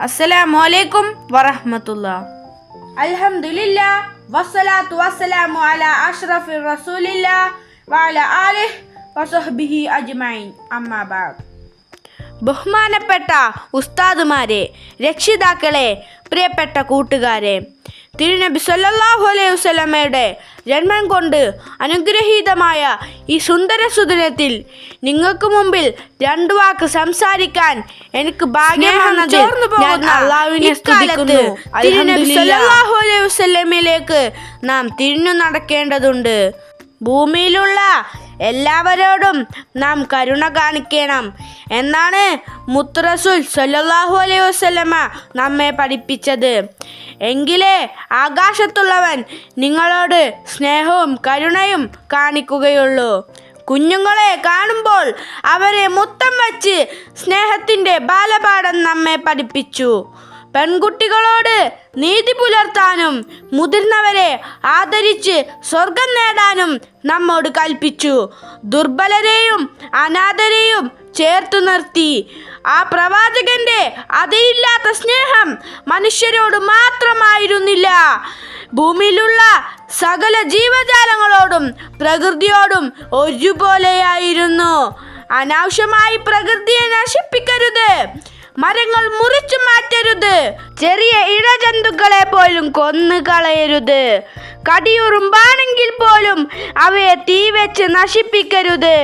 അസ്സലാമു അലൈക്കും വറഹ്മത്തുള്ള. അൽഹംദുലില്ല വസ്സലാത്തു വസ്സലാമു അലാ അഷ്റഫി റസൂലില്ല വഅല ആലിഹി വസഹ്ബിഹി അജ്മൈൻ അമ്മാ ബഅദ് ബഹുമാനപ്പെട്ട ഉസ്താദുമാരെ രക്ഷിതാക്കളെ പ്രിയപ്പെട്ട കൂട്ടുകാരെ തിരുനബി സല്ലല്ലാഹു അലൈഹി വസ്ലമയുടെ ജന്മം കൊണ്ട് അനുഗ്രഹീതമായ ഈ സുന്ദര സുദിനത്തിൽ നിങ്ങൾക്ക് മുമ്പിൽ രണ്ടു വാക്ക് സംസാരിക്കാൻ എനിക്ക് ഭാഗ്യമാണെന്ന് ഞാൻ അള്ളാഹുവിനെ സ്തുതിക്കുന്നു. തിരുനബി സല്ലല്ലാഹു അലൈഹി വസല്ലമയിലേക്ക് നാം തിരിഞ്ഞു നടക്കേണ്ടതുണ്ട്. ഭൂമിയിലുള്ള എല്ലാവരോടും നാം കരുണ കാണിക്കണം. എന്നാണ് മുത്തറസുൽ സല്ലാഹു അലൈഹി വസല്ലമ നമ്മെ പഠിപ്പിച്ചത്. എങ്കിലേ ആകാശത്തുള്ളവൻ നിങ്ങളോട് സ്നേഹവും കരുണയും കാണിക്കുകയുള്ളൂ. കുഞ്ഞുങ്ങളെ കാണുമ്പോൾ അവരെ മുത്തം വച്ച് സ്നേഹത്തിന്റെ ബാലപാഠം നമ്മെ പഠിപ്പിച്ചു. പെൺകുട്ടികളോട് നീതി പുലർത്താനും മുതിർന്നവരെ ആദരിച്ച് സ്വർഗം നേടാനും നമ്മോട് കൽപ്പിച്ചു. ദുർബലരെയും അനാഥരെയും ചേർത്തു നിർത്തി. ആ പ്രവാചകന്റെ അതിയില്ലാത്ത സ്നേഹം മനുഷ്യരോട് മാത്രമായിരുന്നില്ല. ഭൂമിയിലുള്ള സകല ജീവജാലങ്ങളോടും പ്രകൃതിയോടും ഒരുപോലെയായിരുന്നു. അനാവശ്യമായി പ്രകൃതിയെ നശിപ്പിക്കരുത്. മരങ്ങൾ മുറിച്ചു മാറ്റരുത്. ചെറിയ ഇഴജന്തുക്കളെ പോലും കൊന്നു കളയരുത്. കടിയുറുമ്പാണെങ്കിൽ പോലും അവയെ തീ വെച്ച് നശിപ്പിക്കരുത്.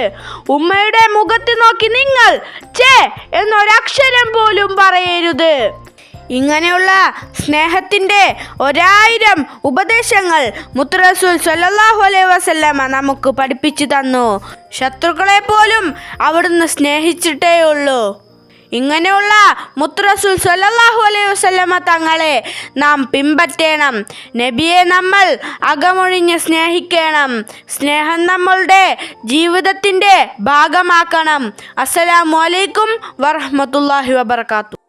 ഉമ്മയുടെ മുഖത്ത് നോക്കി നിങ്ങൾ ചേ എന്നൊരക്ഷരം പോലും പറയരുത്. ഇങ്ങനെയുള്ള സ്നേഹത്തിന്റെ ഒരായിരം ഉപദേശങ്ങൾ മുത്തറസൂൽ സല്ലല്ലാഹു അലൈ വസല്ലമ നമുക്ക് പഠിപ്പിച്ചു തന്നു. ശത്രുക്കളെ പോലും അവിടുന്ന് സ്നേഹിച്ചിട്ടേ ഉള്ളൂ ഇങ്ങനെയുള്ള മുത്തുറസുൽ സല്ലല്ലാഹു അലൈഹി വസല്ലമ തങ്ങളെ നാം പിമ്പറ്റേണം നബിയെ നമ്മൾ അകമൊഴിഞ്ഞ് സ്നേഹിക്കണം. സ്നേഹം നമ്മളുടെ ജീവിതത്തിന്റെ ഭാഗമാക്കണം. അസ്സലാമു അലൈക്കും വറഹ്മത്തുള്ളാഹി വബർക്കാത്തു